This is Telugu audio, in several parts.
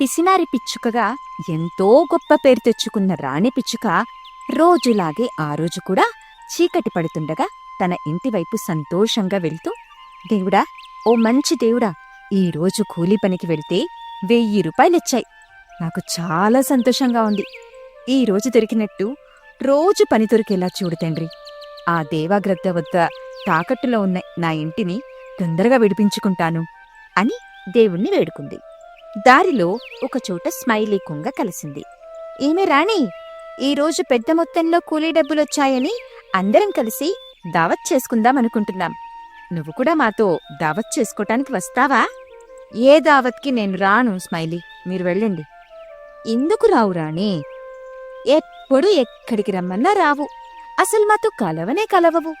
పిసినారి పిచ్చుకగా ఎంతో గొప్ప పేరు తెచ్చుకున్న రాణి పిచ్చుక రోజులాగే ఆ రోజు కూడా చీకటి పడుతుండగా తన ఇంటివైపు సంతోషంగా వెళ్తూ దేవుడా ఓ మంచి దేవుడా ఈ రోజు కూలీ పనికి వెళ్తే వెయ్యి రూపాయలొచ్చాయి నాకు చాలా సంతోషంగా ఉంది. ఈ రోజు దొరికినట్టు రోజు పని దొరికేలా చూడు తండ్రి. ఆ దేవాగ్రద్ద వద్ద తాకట్టులో ఉన్న నా ఇంటిని తొందరగా విడిపించుకుంటాను అని దేవుణ్ణి వేడుకుంది. దారిలో ఒకచోట స్మైలీ కుంగ కలిసింది. ఈమె రాణి ఈరోజు పెద్ద మొత్తంలో కూలీ డబ్బులొచ్చాయని అందరం కలిసి దావత్ చేసుకుందాం అనుకుంటున్నాం. నువ్వు కూడా మాతో దావత్ చేసుకోటానికి వస్తావా? ఏ దావత్కి నేను రాను స్మైలీ. మీరు వెళ్ళండి. ఎందుకు రావు రాణి? ఎప్పుడు ఎక్కడికి రమ్మన్నా రావు. అసలు మాతో కలవనే కలవవు.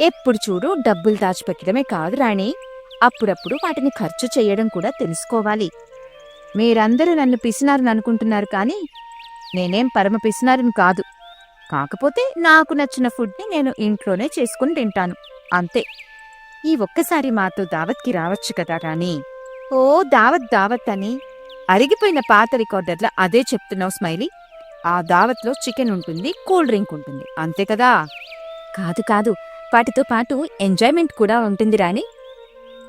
ఎప్పుడు చూడు డబ్బులు దాచిపెట్టడమే కాదు రాణి. అప్పుడప్పుడు వాటిని ఖర్చు చేయడం కూడా తెలుసుకోవాలి. మీరందరూ నన్ను పిసినారని అనుకుంటున్నారు కానీ నేనేం పరమ పిసినారని కాదు. కాకపోతే నాకు నచ్చిన ఫుడ్ని నేను ఇంట్లోనే చేసుకుని తింటాను. అంతే. ఈ ఒక్కసారి మాతో దావత్కి రావచ్చు కదా రాణి? ఓ దావత్ దావత్ అని. అరిగిపోయిన పాత రికార్డర్లో అదే చెప్తున్నావు స్మైలీ. ఆ దావత్లో చికెన్ ఉంటుంది కూల్ డ్రింక్ ఉంటుంది. అంతే కదా? కాదు కాదు. వాటితో పాటు ఎంజాయ్మెంట్ కూడా ఉంటుంది రాని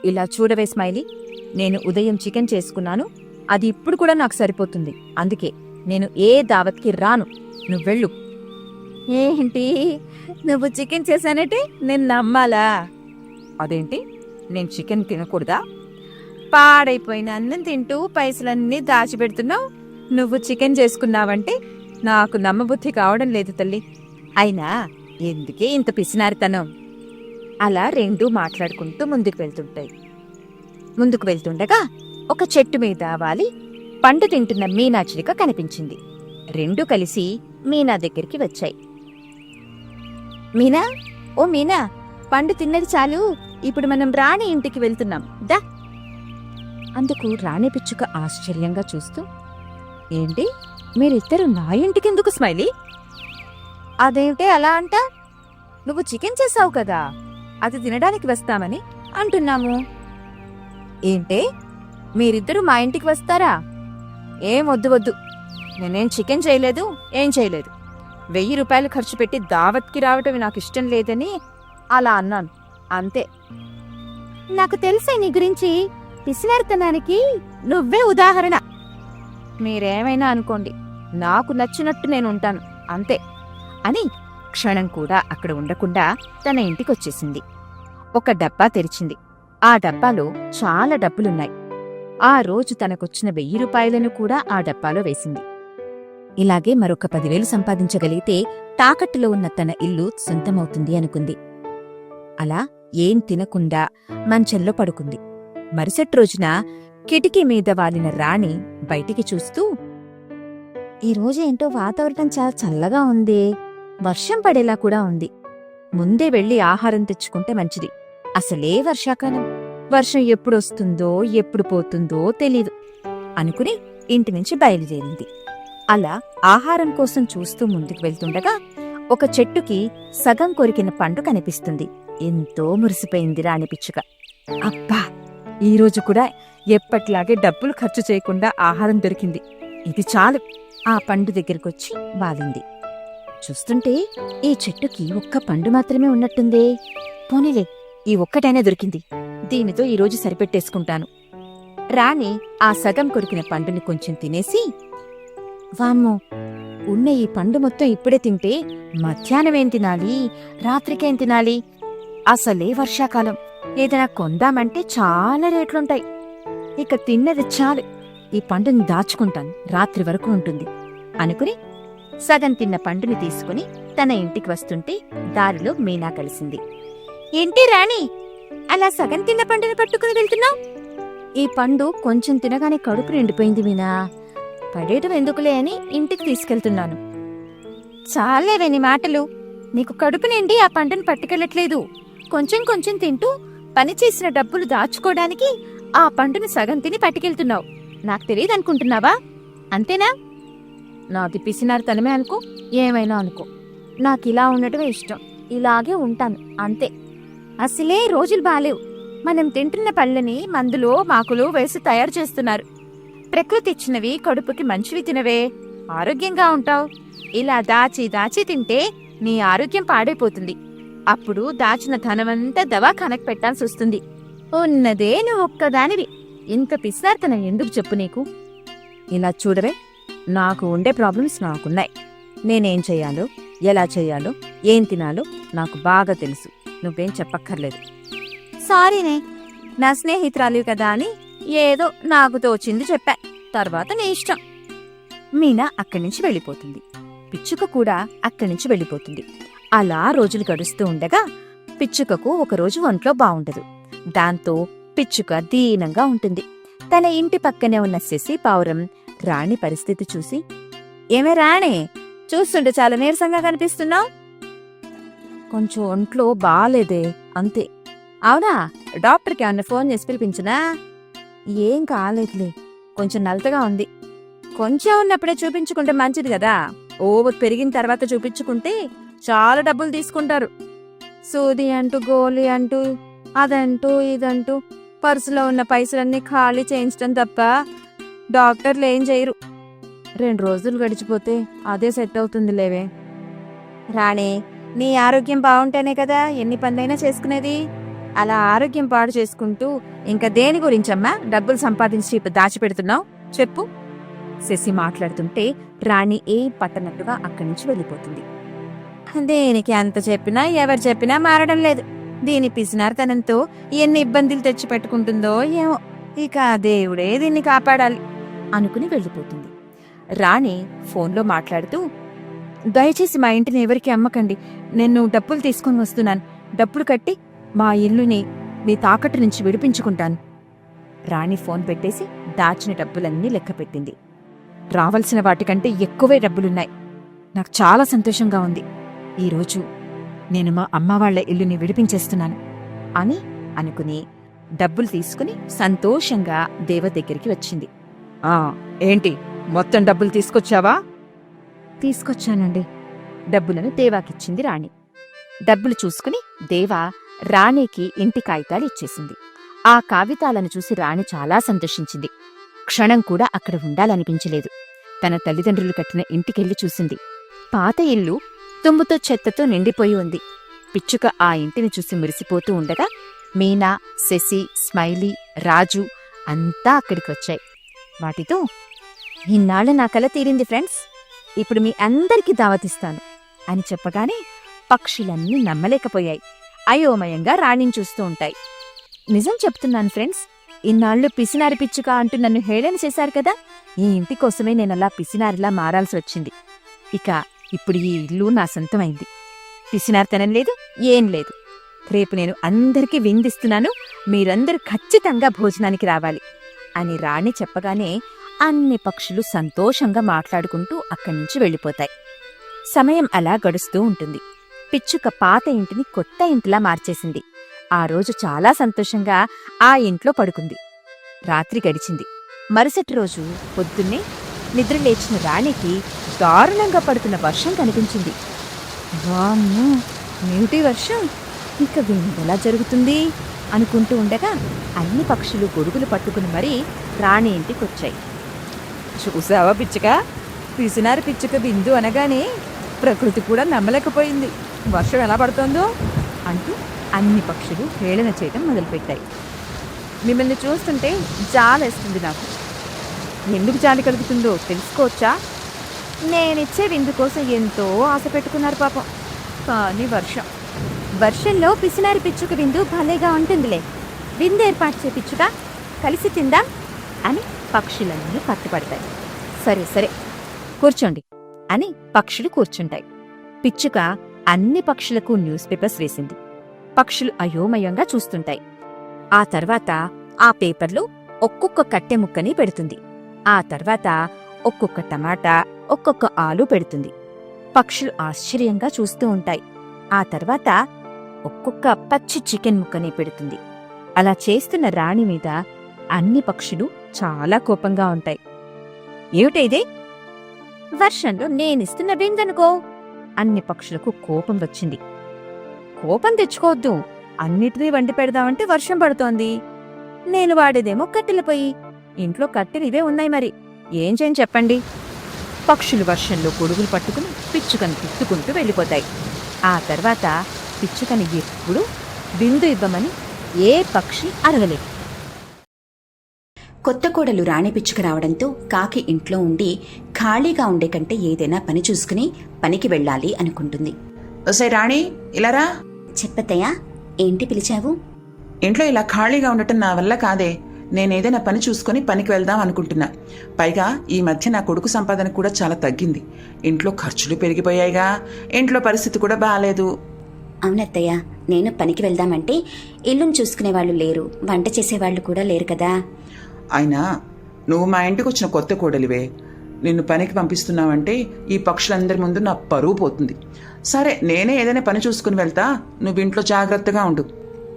ఇలా చూడవే స్మైలీ నేను ఉదయం చికెన్ చేసుకున్నాను అది ఇప్పుడు కూడా నాకు సరిపోతుంది అందుకే నేను ఏ దావత్కి రాను నువ్వు వెళ్ళు. ఏంటి? నువ్వు చికెన్ చేశానంటే నేను నమ్మాలా? అదేంటి? నేను చికెన్ తినకూడదా? పాడైపోయిన అన్నం తింటూ పైసలన్నీ దాచిపెడుతున్నావు నువ్వు చికెన్ చేసుకున్నావంటే నాకు నమ్మబుద్ధి కావడం లేదు తల్లి. అయినా ఎందుకే ఇంత పిసినారితనం? అలా రెండూ మాట్లాడుకుంటూ ముందుకు వెళ్తుంటాయి. ముందుకు వెళ్తుండగా ఒక చెట్టు మీద వాలి పండు తింటున్న మీనా చిలుక కనిపించింది. రెండూ కలిసి మీనా దగ్గరికి వచ్చాయి. మీనా? ఓ మీనా పండు తిన్నది చాలు. ఇప్పుడు మనం రాణి ఇంటికి వెళ్తున్నాం. దా. అందుకు రాణి పిచ్చుక ఆశ్చర్యంగా చూస్తూ ఏంటి? మీరిద్దరు నా ఇంటికెందుకు స్మైలీ? అదేంటే అలా అంట? నువ్వు చికెన్ చేసావు కదా. అది తినడానికి వస్తామని అంటున్నాము. ఏంటే? మీరిద్దరూ మా ఇంటికి వస్తారా? ఏం వద్దు వద్దు. నేనేం చికెన్ చేయలేదు ఏం చేయలేదు. వెయ్యి రూపాయలు ఖర్చు పెట్టి దావత్కి రావటం నాకు ఇష్టం లేదని అలా అన్నాను. అంతే. నాకు తెలుసే నీ గురించి. పిసినరితనానికి నువ్వే ఉదాహరణ. మీరేమైనా అనుకోండి నాకు నచ్చినట్టు నేను ఉంటాను. అంతే. అని క్షణం కూడా అక్కడ ఉండకుండా తన ఇంటికొచ్చేసింది. ఒక డబ్బా తెరిచింది. ఆ డబ్బాలో చాలా డబ్బులున్నాయి. ఆ రోజు తనకొచ్చిన వెయ్యి రూపాయలను కూడా ఆ డబ్బాలో వేసింది. ఇలాగే మరొక పదివేలు సంపాదించగలిగితే తాకట్టులో ఉన్న తన ఇల్లు సొంతమవుతుంది అనుకుంది. అలా ఏం తినకుండా మంచంలో పడుకుంది. మరుసటి రోజున కిటికీ మీద వాలిన రాణి బయటికి చూస్తూ ఈ రోజేంటో వాతావరణం చాలా చల్లగా ఉంది. వర్షం పడేలా కూడా ఉంది. ముందే వెళ్ళి ఆహారం తెచ్చుకుంటే మంచిది. అసలే వర్షాకాలం. వర్షం ఎప్పుడొస్తుందో ఎప్పుడు పోతుందో తెలీదు అనుకుని ఇంటి నుంచి బయలుదేరింది. అలా ఆహారం కోసం చూస్తూ ముందుకు వెళ్తుండగా ఒక చెట్టుకి సగం కొరికిన పండు కనిపిస్తుంది. ఎంతో మురిసిపోయింది రాణి పిచ్చుక అబ్బా ఈరోజు కూడా ఎప్పట్లాగే డబ్బులు ఖర్చు చేయకుండా ఆహారం దొరికింది. ఇది చాలు! ఆ పండు దగ్గరకొచ్చి బాలింది చూస్తుంటే ఈ చెట్టుకి ఒక్క పండు మాత్రమే ఉన్నట్టుందే. పోనీలే ఈ ఒక్కటైనా దొరికింది. దీనితో ఈరోజు సరిపెట్టేసుకుంటాను. రాణి ఆ సగం కొరికిన పండుని కొంచెం తినేసి వామ్మో ఉన్న ఈ పండు మొత్తం ఇప్పుడే తింటే మధ్యాహ్నం ఏం తినాలి? రాత్రికేం తినాలి? అసలే వర్షాకాలం. ఏదైనా కొందామంటే చాలా రేట్లుంటాయి. ఇక తిన్నది చాలు. ఈ పండుని దాచుకుంటాను. రాత్రి వరకు ఉంటుంది. అనుకుని సగం తిన్న పండుని తీసుకుని తన ఇంటికి వస్తుంటే దారిలో మీనా కలిసింది. ఏంటి రాణి అలా సగం తిన్న పండుని పట్టుకుని వెళ్తున్నావు? ఈ పండు కొంచెం తినగానే కడుపు నిండిపోయింది మీనా. పడేయటం ఎందుకులే అని ఇంటికి తీసుకెళ్తున్నాను. చాలేవే నీ మాటలు. నీకు కడుపు నిండి ఆ పంటను పట్టుకెళ్ళట్లేదు. కొంచెం కొంచెం తింటూ పని చేసిన డబ్బులు దాచుకోవడానికి ఆ పండును సగం తిని పట్టుకెళ్తున్నావు. నాకు తెలియదు అనుకుంటున్నావా అంతేనా? నాది పిసినారితనమే అనుకో ఏమైనా అనుకో. నాకు ఇలా ఉండటమే ఇష్టం. ఇలాగే ఉంటాను అంతే. అసలే రోజులు బాలేవు. మనం తింటున్న పళ్ళని మందులో మాకులు వేసి తయారు చేస్తున్నారు. ప్రకృతి ఇచ్చినవి కడుపుకి మంచివి తినవే. ఆరోగ్యంగా ఉంటావు. ఇలా దాచి దాచి తింటే నీ ఆరోగ్యం పాడైపోతుంది. అప్పుడు దాచిన ధనమంతా దవాఖానకు పెట్టాల్సి వస్తుంది. ఉన్నదే నువ్వు ఒక్కదానివి ఇంత పిసినార్తనం ఎందుకు చెప్పు నీకు? ఇలా చూడవే. నాకు ఉండే ప్రాబ్లమ్స్ నాకున్నాయి. నేనేం చేయాలో ఎలా చేయాలో ఏం తినాలో నాకు బాగా తెలుసు. నువ్వేం చెప్పక్కర్లేదు. సారీనే. నా స్నేహితురాలు కదా అని ఏదో నాకు తోచింది చెప్పా. తర్వాత నీ ఇష్టం. మీనా అక్కడి నుంచి వెళ్ళిపోతుంది. పిచ్చుక కూడా అక్కడి నుంచి వెళ్ళిపోతుంది. అలా రోజులు గడుస్తూ ఉండగా పిచ్చుకకు ఒకరోజు ఒంట్లో బావుండదు. దాంతో పిచ్చుక దీనంగా ఉంటుంది. తన ఇంటి పక్కనే ఉన్న శశి పావురం రాణి పరిస్థితి చూసి ఏమే రాణి చూస్తుంటే చాలా నీరసంగా కనిపిస్తున్నావు. కొంచెం ఒంట్లో బాలేదే అంతే. అవునా? డాక్టర్కి ఏమన్నా ఫోన్ చేసి పిలిపించనా? ఏం కాలేదులే కొంచెం నలతగా ఉంది. కొంచెం ఉన్నప్పుడే చూపించుకుంటే మంచిది కదా. ఓ పెరిగిన తర్వాత చూపించుకుంటే చాలా డబ్బులు తీసుకుంటారు. సూది అంటూ గోలి అంటూ అదంటూ ఇదంటూ పర్సులో ఉన్న పైసలన్నీ ఖాళీ చేయించడం తప్ప డాక్టర్లు ఏం చేయరు. రెండు రోజులు గడిచిపోతే అదే సెట్ అవుతుంది లేవే. రాణి నీ ఆరోగ్యం బాగుంటేనే కదా ఎన్ని పనులైనా చేసుకునేది? అలా ఆరోగ్యం పాడు చేసుకుంటూ ఇంకా దేని గురించమ్మా డబ్బులు సంపాదించి ఇప్పుడు దాచిపెడుతున్నావు? చెప్పు. శశి మాట్లాడుతుంటే రాణి ఏ పట్టనట్టుగా అక్కడి నుంచి వెళ్ళిపోతుంది. దేనికి అంత చెప్పినా ఎవరు చెప్పినా మారడం లేదు. దీని పిసినారతనంతో ఎన్ని ఇబ్బందులు తెచ్చి పెట్టుకుంటుందో ఏమో. ఇక దేవుడే దీన్ని కాపాడాలి. అనుకుని వెళ్ళిపోతుంది. రాణి ఫోన్లో మాట్లాడుతూ దయచేసి మా ఇంటిని ఎవరికి అమ్మకండి. నేను డబ్బులు తీసుకొని వస్తున్నాను. డబ్బులు కట్టి మా ఇల్లుని మీ తాకట్టు నుంచి విడిపించుకుంటాను. రాణి ఫోన్ పెట్టేసి దాచిన డబ్బులన్నీ లెక్కపెట్టింది రావలసిన వాటికంటే ఎక్కువే డబ్బులున్నాయి. నాకు చాలా సంతోషంగా ఉంది. ఈరోజు నేను మా అమ్మ వాళ్ళ ఇల్లుని విడిపించేస్తున్నాను అని అనుకుని డబ్బులు తీసుకుని సంతోషంగా దేవ దగ్గరికి వచ్చింది. ఏంటి? మొత్తం డబ్బులు తీసుకొచ్చావా? తీసుకొచ్చానండి. డబ్బులను దేవాకిచ్చింది రాణి. డబ్బులు చూసుకుని దేవా రాణికి ఇంటి కాగితాలు ఇచ్చేసింది. ఆ కాగితాలను చూసి రాణి చాలా సంతోషించింది. క్షణం కూడా అక్కడ ఉండాలనిపించలేదు. తన తల్లిదండ్రులు కట్టిన ఇంటికెళ్ళి చూసింది. పాత ఇల్లు తుమ్ముతో చెత్తతో నిండిపోయి ఉంది. పిచ్చుక ఆ ఇంటిని చూసి మురిసిపోతూ ఉండగా మీనా శశి స్మైలీ రాజు అంతా అక్కడికి వచ్చాయి. వాటితో ఇన్నాళ్ళు నా కల తీరింది ఫ్రెండ్స్ ఇప్పుడు మీ అందరికీ దావతిస్తాను అని చెప్పగానే పక్షులన్నీ నమ్మలేకపోయాయి. అయోమయంగా రాణిని చూస్తూ ఉంటాయి. నిజం చెప్తున్నాను ఫ్రెండ్స్ ఇన్నాళ్ళు పిసినారి పిచ్చుక అంటూ నన్ను హేళన చేశారు కదా ఈ ఇంటి కోసమే నేనలా పిసినారిలా మారాల్సి వచ్చింది. ఇక ఇప్పుడు ఈ ఇల్లు నా సొంతమైంది. పిసినారితనం లేదు ఏం లేదు. రేపు నేను అందరికీ విందిస్తున్నాను మీరందరూ ఖచ్చితంగా భోజనానికి రావాలి. అని రాణి చెప్పగానే అన్ని పక్షులు సంతోషంగా మాట్లాడుకుంటూ అక్కడి నుంచి వెళ్ళిపోతాయి. సమయం అలా గడుస్తూ ఉంటుంది. పిచ్చుక పాత ఇంటిని కొత్త ఇంటిలా మార్చేసింది. ఆ రోజు చాలా సంతోషంగా ఆ ఇంట్లో పడుకుంది. రాత్రి గడిచింది. మరుసటి రోజు పొద్దున్నే నిద్ర లేచిన రాణికి దారుణంగా పడుతున్న వర్షం కనిపించింది. వామ్మో ఏమిటి వర్షం? ఇక ఎలా జరుగుతుంది? అనుకుంటూ ఉండగా అన్ని పక్షులు గొడుగులు పట్టుకుని మరీ రాణి ఇంటికి వచ్చాయి చూసావా పిచ్చుక? పిసినారి పిచ్చుక బిందు అనగానే ప్రకృతి కూడా నమ్మలేకపోయింది. వర్షం ఎలా పడుతోందో అంటూ అన్ని పక్షులు హేళన చేయడం మొదలుపెట్టాయి. మిమ్మల్ని చూస్తుంటే జాలేస్తుంది నాకు. ఎందుకు జాలి కలుగుతుందో తెలుసుకోవచ్చా? నేనిచ్చే విందు కోసం ఎంతో ఆశ పెట్టుకున్నారు పాపం. కానీ వర్షం వర్షంలో పిసినారి పిచ్చుక విందు భలేగా ఉంటుందిలే. విందు ఏర్పాటు పిచ్చుక కలిసి తిందాం అని పక్షులన్నీ పట్టుపడతాయి సరే సరే కూర్చోండి అని పక్షులు కూర్చుంటాయి. పిచ్చుక అన్ని పక్షులకు న్యూస్ పేపర్స్ వేసింది. పక్షులు అయోమయంగా చూస్తుంటాయి. ఆ తర్వాత ఆ పేపర్లో ఒక్కొక్క కట్టె ముక్కని పెడుతుంది. ఆ తర్వాత ఒక్కొక్క టమాటా ఒక్కొక్క ఆలు పెడుతుంది. పక్షులు ఆశ్చర్యంగా చూస్తూ ఉంటాయి. ఆ తర్వాత ఒక్కొక్క పచ్చి చికెన్ ముక్కని పెడుతుంది. అలా చేస్తున్న రాణి మీద అన్ని పక్షులు చాలా కోపంగా ఉంటాయి. ఏమిటైదే వర్షంలో నేనిస్తున్న విందనుకో అన్ని పక్షులకు కోపం వచ్చింది. కోపం తెచ్చుకోవద్దు. అన్నిటినీ వండి పెడదామంటే వర్షం పడుతోంది. నేను వాడేదేమో కట్టెల పొయ్యి. ఇంట్లో కట్టెలు ఇవే ఉన్నాయి మరి. ఏం చేయని చెప్పండి? పక్షులు వర్షంలో గొడుగులు పట్టుకుని పిచ్చుకని తిట్టుకుంటూ వెళ్ళిపోతాయి. ఆ తర్వాత పిచ్చుకని ఎప్పుడు బిందు ఇవ్వమని ఏ పక్షి అడగలేదు కొత్త కోడలు రాణి పిచ్చుక రావడంతో కాకి ఇంట్లో ఉండి ఖాళీగా ఉండే కంటే ఏదైనా పని చూసుకుని పనికి వెళ్ళాలి అనుకుంటుంది. ఒసే రాణి ఇలారా చెప్పత్తయ్యా ఏంటి పిలిచావు? ఇంట్లో ఇలా ఖాళీగా ఉండటం నా వల్ల కాదే. నేనేదైనా పని చూసుకొని పనికి వెళ్దాం అనుకుంటున్నా. పైగా ఈ మధ్య నా కొడుకు సంపాదన కూడా చాలా తగ్గింది. ఇంట్లో ఖర్చులు పెరిగిపోయాయిగా. ఇంట్లో పరిస్థితి కూడా బాగాలేదు అవునత్తయ్య నేను పనికి వెళ్దామంటే ఇల్లును చూసుకునే వాళ్ళు లేరు వంట చేసేవాళ్ళు కూడా లేరు కదా. అయినా నువ్వు మా ఇంటికి వచ్చిన కొత్త కోడలివే. నిన్ను పనికి పంపిస్తున్నావంటే ఈ పక్షులందరి ముందు నా పరువు పోతుంది. సరే నేనే ఏదైనా పని చూసుకుని వెళ్తా. నువ్వు ఇంట్లో జాగ్రత్తగా ఉండు.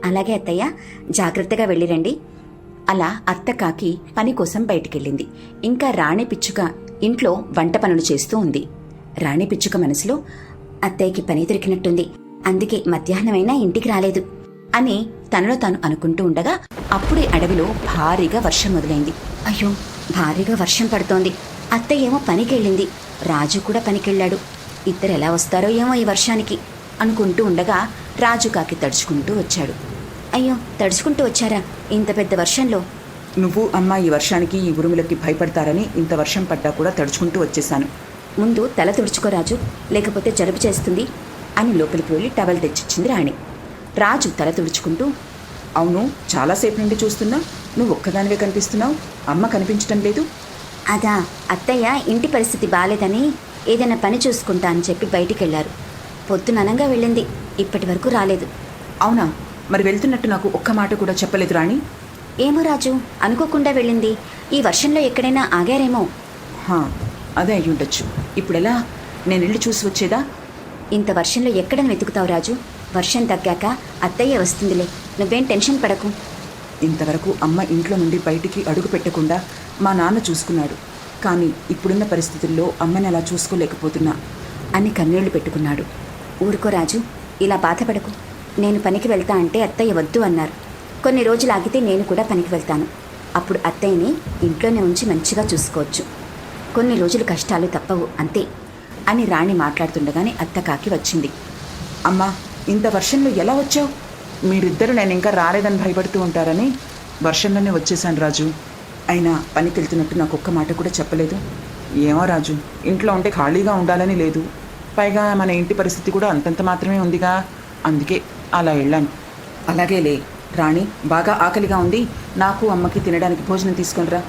అలాగే అత్తయ్య జాగ్రత్తగా వెళ్ళిరండి. అలా అత్త కాకి పని కోసం బయటికెళ్ళింది. ఇంకా రాణి పిచ్చుక ఇంట్లో వంట పనులు చేస్తూ ఉంది. రాణి పిచ్చుక మనసులో అత్తయ్యకి పని దొరికినట్టుంది. అందుకే మధ్యాహ్నమైనా ఇంటికి రాలేదు అని తనలో తాను అనుకుంటూ ఉండగా అప్పుడే అడవిలో భారీగా వర్షం మొదలైంది. అయ్యో! భారీగా వర్షం పడుతోంది. అత్తయ్య ఏమో పనికెళ్ళింది. రాజు కూడా పనికెళ్ళాడు. ఇద్దరు ఎలా వస్తారో ఏమో ఈ వర్షానికి అనుకుంటూ ఉండగా రాజు కాకి తడుచుకుంటూ వచ్చాడు. అయ్యో! తడుచుకుంటూ వచ్చారా? ఇంత పెద్ద వర్షంలో? నువ్వు అమ్మ ఈ వర్షానికి ఈ ఉరుములకి భయపడతారని ఇంత వర్షం పడ్డా కూడా తడుచుకుంటూ వచ్చేసాను ముందు తల తుడుచుకో రాజు. లేకపోతే జలుబు చేస్తుంది. అని లోపలికి వెళ్ళి టవల్ తెచ్చిచ్చింది రాణి. రాజు తల తుడుచుకుంటూ అవును చాలాసేపు నుండి చూస్తున్నా. నువ్వు ఒక్కదానివే కనిపిస్తున్నావు. అమ్మ కనిపించటం లేదు. అదా అత్తయ్య ఇంటి పరిస్థితి బాలేదని ఏదైనా పని చూసుకుంటా అని చెప్పి బయటికి వెళ్ళారు పొద్దుననంగా వెళ్ళింది. ఇప్పటి వరకు రాలేదు. అవునా? మరి వెళ్తున్నట్టు నాకు ఒక్క మాట కూడా చెప్పలేదు రాణి. ఏమో రాజు అనుకోకుండా వెళ్ళింది. ఈ వర్షంలో ఎక్కడైనా ఆగారేమో. హా, అదే అయి ఉండొచ్చు ఇప్పుడెలా? నేను వెళ్ళి చూసి వచ్చేదా? ఇంత వర్షంలో ఎక్కడ వెతుకుతావు రాజు? వర్షం తగ్గాక అత్తయ్య వస్తుందిలే. నువ్వేం టెన్షన్ పడకు. ఇంతవరకు అమ్మ ఇంట్లో నుండి బయటికి అడుగు పెట్టకుండా మా నాన్న చూసుకున్నాడు. కానీ ఇప్పుడున్న పరిస్థితుల్లో అమ్మని అలా చూసుకోలేకపోతున్నా అని కన్నీళ్ళు పెట్టుకున్నాడు. ఊరుకో రాజు ఇలా బాధపడకు. నేను పనికి వెళ్తా అంటే అత్తయ్య వద్దు అన్నారు. కొన్ని రోజులు ఆగితే నేను కూడా పనికి వెళ్తాను. అప్పుడు అత్తయ్యని ఇంట్లోనే ఉంచి మంచిగా చూసుకోవచ్చు. కొన్ని రోజులు కష్టాలు తప్పవు అంతే. అని రాణి మాట్లాడుతుండగానే అత్తకాకి వచ్చింది. అమ్మా ఇంత వర్షంలో ఎలా వచ్చావు? మీరిద్దరు నేను ఇంకా రాలేదని భయపడుతూ ఉంటారని వర్షంలోనే వచ్చేసాను రాజు. అయినా పనికి వెళ్తున్నట్టు నాకు ఒక్క మాట కూడా చెప్పలేదు. ఏమో రాజు ఇంట్లో ఉంటే ఖాళీగా ఉండాలని లేదు. పైగా మన ఇంటి పరిస్థితి కూడా అంతంత మాత్రమే ఉందిగా. అందుకే అలా వెళ్ళాను. అలాగేలే రాణి బాగా ఆకలిగా ఉంది. నాకు అమ్మకి తినడానికి భోజనం తీసుకునిరా.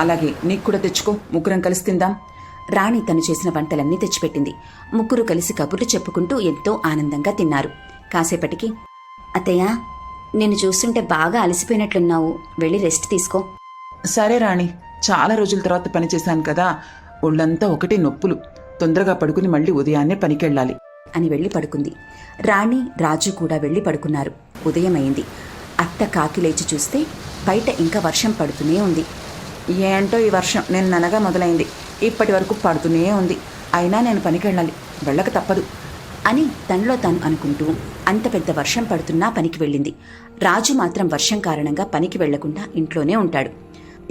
అలాగే నీకు కూడా తెచ్చుకో ముగ్గురం కలిసి తిందాం. రాణి తను చేసిన వంటలన్నీ తెచ్చిపెట్టింది. ముగ్గురు కలిసి కబుర్లు చెప్పుకుంటూ ఎంతో ఆనందంగా తిన్నారు. కాసేపటికి అత్తయ్య నిన్ను చూస్తుంటే బాగా అలసిపోయినట్లున్నావు. వెళ్ళి రెస్ట్ తీసుకో. సరే రాణి చాలా రోజుల తర్వాత పని చేశాను కదా. ఒళ్ళంతా ఒకటే నొప్పులు. తొందరగా పడుకుని మళ్ళీ ఉదయాన్నే పనికెళ్ళాలి. అని వెళ్ళి పడుకుంది. రాణి రాజు కూడా వెళ్ళి పడుకున్నారు. ఉదయమైంది. అత్త కాకి లేచి చూస్తే బయట ఇంకా వర్షం పడుతూనే ఉంది. ఏంటో ఈ వర్షం? నేను ననగా మొదలైంది. ఇప్పటి వరకు పడుతూనే ఉంది. అయినా నేను పనికెళ్ళాలి. వెళ్ళక తప్పదు. అని తనలో తాను అనుకుంటూ అంత పెద్ద వర్షం పడుతున్నా పనికి వెళ్ళింది. రాజు మాత్రం వర్షం కారణంగా పనికి వెళ్ళకుండా ఇంట్లోనే ఉంటాడు.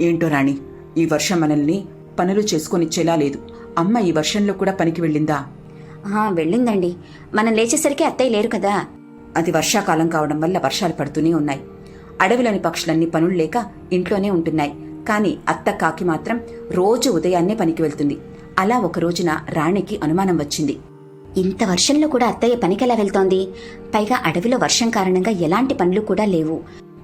ఏంటో రాణి ఈ వర్షం మనల్ని పనులు చేసుకొనిచ్చేలా లేదు. అమ్మ ఈ వర్షంలో కూడా పనికి వెళ్ళిందా? వెళ్ళిందండి. మనం లేచేసరికి అత్తయ్య లేరు కదా. అది వర్షాకాలం కావడం వల్ల వర్షాలు పడుతూనే ఉన్నాయి. అడవిలోని పక్షులన్నీ పనులు లేక ఇంట్లోనే ఉంటున్నాయి. కానీ అత్త కాకి మాత్రం రోజు ఉదయాన్నే పనికి వెళ్తుంది. అలా ఒక రోజున రాణికి అనుమానం వచ్చింది. ఇంత వర్షంలో కూడా అత్తయ్య పనికెలా వెళ్తోంది? పైగా అడవిలో వర్షం కారణంగా ఎలాంటి పనులు కూడా లేవు.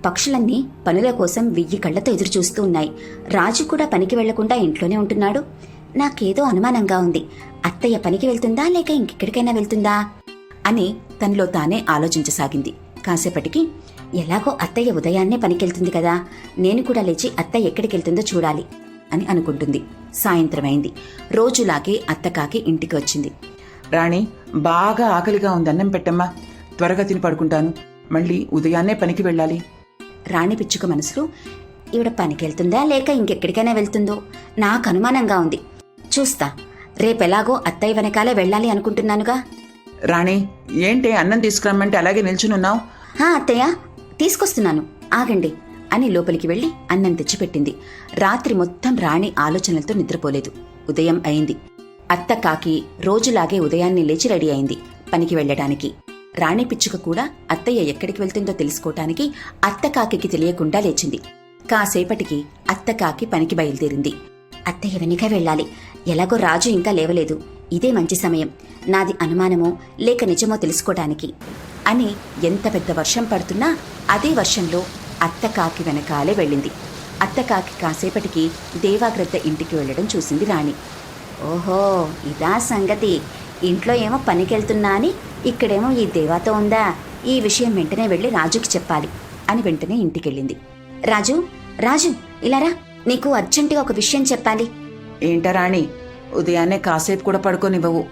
పక్షులన్నీ పనుల కోసం వెయ్యి కళ్ళతో ఎదురు చూస్తూ ఉన్నాయి. రాజు కూడా పనికి వెళ్ళకుండా ఇంట్లోనే ఉంటున్నాడు. నాకేదో అనుమానంగా ఉంది. అత్తయ్య పనికి వెళ్తుందా లేక ఇంకెక్కడికైనా వెళ్తుందా? అని తనలో తానే ఆలోచించసాగింది. కాసేపటికి ఎలాగో అత్తయ్య ఉదయాన్నే పనికెళ్తుంది కదా నేను కూడా లేచి అత్తయ్య ఎక్కడికెళ్తుందో చూడాలి అని అనుకుంటుంది. సాయంత్రం అయింది రోజులాగే అత్తకాకి ఇంటికి వచ్చింది. రాణి బాగా ఆకలిగా ఉంది అన్నం పెట్టమ్మా. త్వరగా తిని పడుకుంటాను. మళ్ళీ ఉదయాన్నే పనికి వెళ్ళాలి. రాణి పిచ్చుక మనసులో ఈవిడ పనికెళ్తుందా లేక ఇంకెక్కడికైనా వెళ్తుందో? నాకు అనుమానంగా ఉంది. చూస్తా. రేపెలాగో అత్తయ్య వెనకాలే వెళ్ళాలి అనుకుంటున్నానుగా. రాణి ఏంటి అన్నం తీసుకురమ్మంటే అలాగే నిల్చునున్నావు? హా అత్తయ్య తీసుకొస్తున్నాను. ఆగండి అని లోపలికి వెళ్ళి అన్నం తెచ్చిపెట్టింది. రాత్రి మొత్తం రాణి ఆలోచనలతో నిద్రపోలేదు. ఉదయం అయింది. అత్త కాకి రోజులాగే ఉదయాన్నే లేచి రెడీ అయింది పనికి వెళ్ళడానికి రాణి పిచ్చుక కూడా అత్తయ్య ఎక్కడికి వెళ్తుందో తెలుసుకోటానికి అత్త కాకికి తెలియకుండా లేచింది. కాసేపటికి అత్త కాకి పనికి బయలుదేరింది. అత్తయ్య వెనుక వెళ్ళాలి. ఎలాగో రాజు ఇంకా లేవలేదు. ఇదే మంచి సమయం. నాది అనుమానమో లేక నిజమో తెలుసుకోటానికి. అని ఎంత పెద్ద వర్షం పడుతున్నా అదే వర్షంలో అత్త కాకి వెనకాలే వెళ్ళింది. అత్త కాకి కాసేపటికి దేవాగ్రద్ద ఇంటికి వెళ్ళడం చూసింది రాణి. ఓహో ఇదా సంగతి. ఇంట్లో ఏమో పనికెళ్తున్నా అని ఇక్కడేమో ఈ దేవాతో ఉందా? ఈ విషయం వెంటనే వెళ్ళి రాజుకి చెప్పాలి అని వెంటనే ఇంటికెళ్ళింది. రాజు రాజు ఇలారా నీకు అర్జెంటుగా ఒక విషయం చెప్పాలి. ఏంటా రాణి? ఉదయాన్నే కాసేపు కూడా పడుకోనివ్వవు.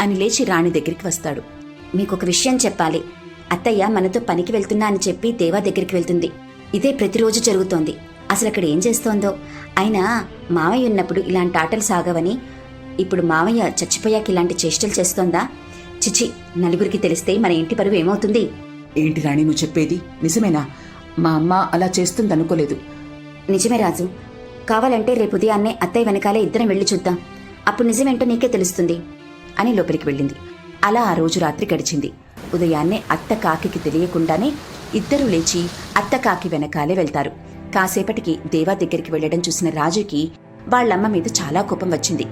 అని లేచి రాణి దగ్గరికి వస్తాడు. మీకొక విషయం చెప్పాలి. అత్తయ్య మనతో పనికి వెళ్తున్నా అని చెప్పి దేవా దగ్గరికి వెళ్తుంది. ఇదే ప్రతిరోజు జరుగుతోంది. అసలు అక్కడ ఏం చేస్తోందో? అయినా మావయ్య ఉన్నప్పుడు ఇలాంటి ఆటలు సాగవని ఇప్పుడు మావయ్య చచ్చిపోయాక ఇలాంటి చేష్టలు చేస్తోందా? చిచి నలుగురికి తెలిస్తే మన ఇంటి పరువు ఏమవుతుంది? ఏంటి రాణి నువ్వు చెప్పేది నిజమేనా? మా అమ్మ అలా చేస్తుందనుకోలేదు. నిజమే రాజు. కావాలంటే రేపు ఉదయాన్నే అత్తయ్య వెనకాలే ఇద్దరం వెళ్ళి చూద్దాం. అప్పుడు నిజమేంటో నీకే తెలుస్తుంది. అని లోపలికి వెళ్ళింది. అలా ఆ రోజు రాత్రి గడిచింది. ఉదయాన్నే అత్త కాకికి తెలియకుండానే ఇద్దరూ లేచి అత్త కాకి వెనకాలే వెళ్తారు. కాసేపటికి దేవా దగ్గరికి వెళ్ళడం చూసిన రాజుకి వాళ్ళమ్మ మీద చాలా కోపం వచ్చింది.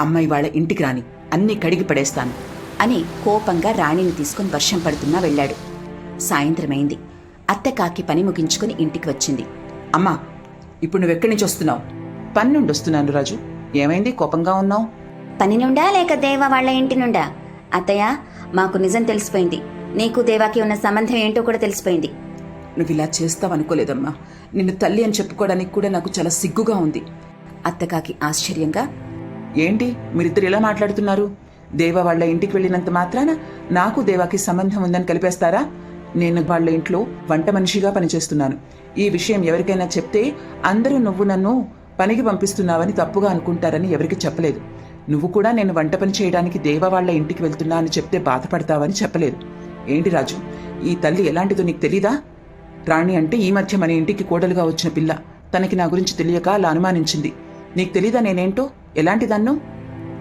అమ్మాయి వాళ్ళ ఇంటికి రాని అన్నీ కడిగి పడేస్తాను. అని కోపంగా రాణిని తీసుకుని వర్షం పడుతున్నా వెళ్ళాడు. సాయంత్రమైంది. అత్త కాకి పని ముగించుకుని ఇంటికి వచ్చింది. అమ్మా ఇప్పుడు నువ్వెక్కడి నుంచి వస్తున్నావు? పని నుండి వస్తున్నాను రాజు. ఏమైంది? కోపంగా ఉన్నావు? పని నుండా లేక దేవా వాళ్ళ ఇంటి నుండా? అత్తయ్య మాకు నిజం తెలిసిపోయింది. నీకు దేవాకి ఉన్న సంబంధం ఏంటో కూడా తెలిసిపోయింది. నువ్వు ఇలా చేస్తావనుకోలేదమ్మా. నిన్ను తల్లి అని చెప్పుకోవడానికి కూడా నాకు చాలా సిగ్గుగా ఉంది. అత్తకాకి ఆశ్చర్యంగా ఏంటి? మీరిద్దరు ఎలా మాట్లాడుతున్నారు? దేవ వాళ్ళ ఇంటికి వెళ్ళినంత మాత్రాన నాకు దేవాకి సంబంధం ఉందని కలిపేస్తారా? నేను వాళ్ళ ఇంట్లో వంట మనిషిగా పనిచేస్తున్నాను. ఈ విషయం ఎవరికైనా చెప్తే అందరూ నువ్వు నన్ను పనికి పంపిస్తున్నావని తప్పుగా అనుకుంటారని ఎవరికి చెప్పలేదు. నువ్వు కూడా నేను వంట పని చేయడానికి దేవ వాళ్ళ ఇంటికి వెళ్తున్నా అని చెప్తే బాధపడతావని చెప్పలేదు. ఏంటి రాజు? ఈ తల్లి ఎలాంటిదో నీకు తెలీదా? రాణి అంటే ఈ మధ్య మన ఇంటికి కోడలుగా వచ్చిన పిల్ల. తనకి నా గురించి తెలియక అలా అనుమానించింది. నీకు తెలీదా నేనేంటో? ఎలాంటి దాన్నో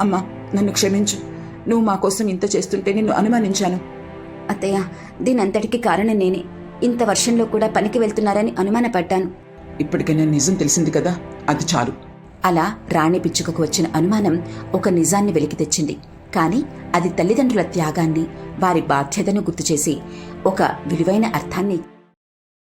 అమ్మా నన్ను క్షమించు. నువ్వు మా కోసం ఇంత చేస్తుంటే నిన్ను అనుమానించాను. అత్తయ్య దీనంతటికి కారణం నేనే. ఇంత వర్షంలో కూడా పనికి వెళ్తున్నారని అనుమానపడ్డాను. ఇప్పటికైనా నిజం తెలిసింది కదా? అది చాలు. అలా రాణి పిచ్చుకకు వచ్చిన అనుమానం ఒక నిజాన్ని వెలికి తెచ్చింది. కాని అది తల్లిదండ్రుల త్యాగాన్ని వారి బాధ్యతను గుర్తుచేసి ఒక విలువైన అర్థాన్ని